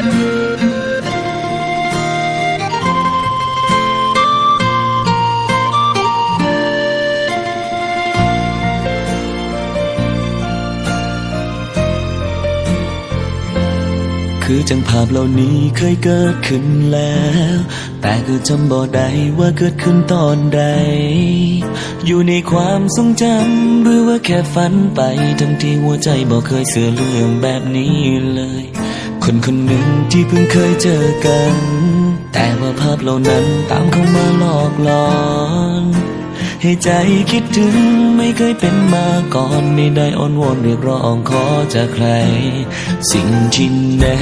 คือจังภาพเหล่านี้เคยเกิดขึ้นแล้ว แต่ก็จำบ่ได้ว่าเกิดขึ้นตอนใด อยู่ในความทรงจำหรือว่าแค่ฝันไป ทั้งที่หัวใจบ่เคยเสื่อเรื่องแบบนี้เลย คนคนหนึ่งที่เพิ่งเคยเจอกัน แต่ว่าภาพเหล่านั้นตามเข้ามาหลอกหลอน ให้ใจคิดถึงไม่เคยเป็นมาก่อนไม่ได้อ้อนวอนเรียกร้องขอจากใคร สิ่งที่แน่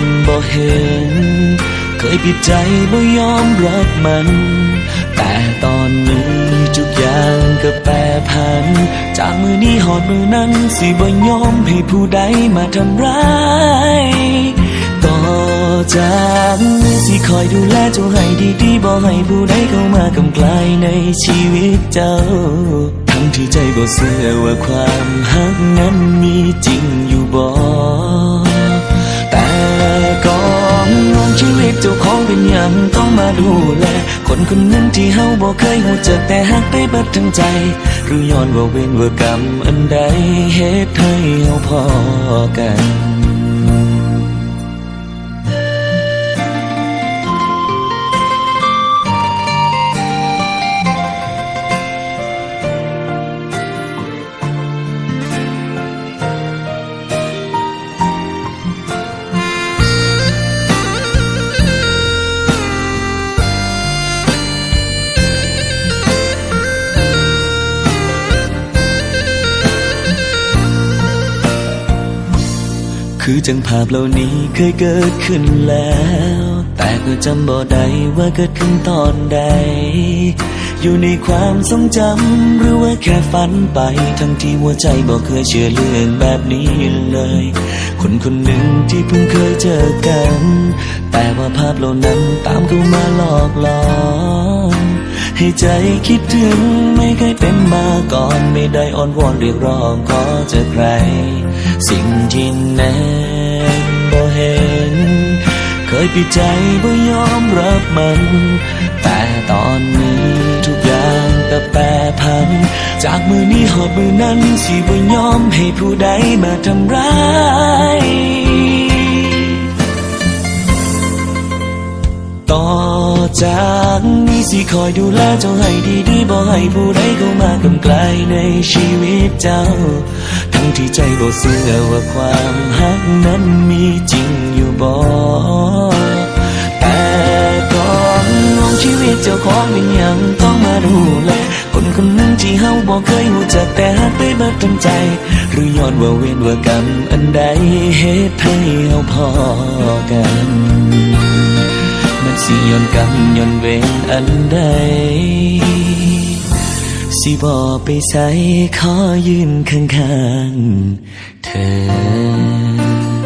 นบ่เห็น เคยปิดใจบ่ยอมรับมัน แต่ตอนนี้ทุกอย่างก็แปรผัน จากมือนี้หอดมือนั้น สิบ่ยอมให้ผู้ใดมาทำร้ายต่อจากนี้สิคอยดูแลเจ้าให้ดีๆบ่ให้ผู้ใดเข้ามากำกลายในชีวิตเจ้าทั้งที่ใจบ่เสื่อว่าความหักนั้นมีจริงอยู่บ่ นหยังต้องมาดูแล คนคนนึ่งที่เฮาบ่เคยหูจักแต่หักไปเบิดทั้งใจ หรือย้อนว่าเวรว่ากรรมอันใดเหตุให้เฮาพอกัน คือจังภาพเหล่านี้เคยเกิดขึ้นแล้ว แต่ก็จำบ่ได้ว่าเกิดขึ้นตอนใด อยู่ในความทรงจำหรือว่าแค่ฝันไป ทั้งที่หัวใจบ่เคยเชื่อเรื่องแบบนี้เลย คนคนหนึ่งที่เพิ่งเคยเจอกัน แต่ว่าภาพเหล่านั้นตามเข้ามาหลอกหลอน ให้ใจคิดถึงไม่เคยเป็นมาก่อนไม่ได้อ้อนวอนเรียกร้องขอจากใคร สิ่งที่แน่บ่เห็น เคยปิดใจบ่ยอมรับมัน แต่ตอนนี้ทุกอย่างก็แปรผัน จากมือนี้หอดมือนั้นสิบ่ยอมให้ผู้ใดมาทำร้ายต่อ จากนี้สิคอยดูแลเจ้าให้ดีๆบอกให้ผู้ใดเข้ามากำไกลในชีวิตเจ้า ทั้งที่ใจบ่เชื่อว่าความหักนั้นมีจริงอยู่บ่แต่ก่อนงงชีวิตเจ้าของเป็นหยังต้องมาดูแลคนคนหนึ่งที่เฮาบ่เคยรู้จักแต่หักไปเบิดทั้งใจ หรือย้อนว่าเวรว่ากรรมอันใดเหตุให้เฮาพอกัน สิย้อนกรรมย้อนเวรอันใด สิบอไปใส่ขอยืนข้างๆเธอ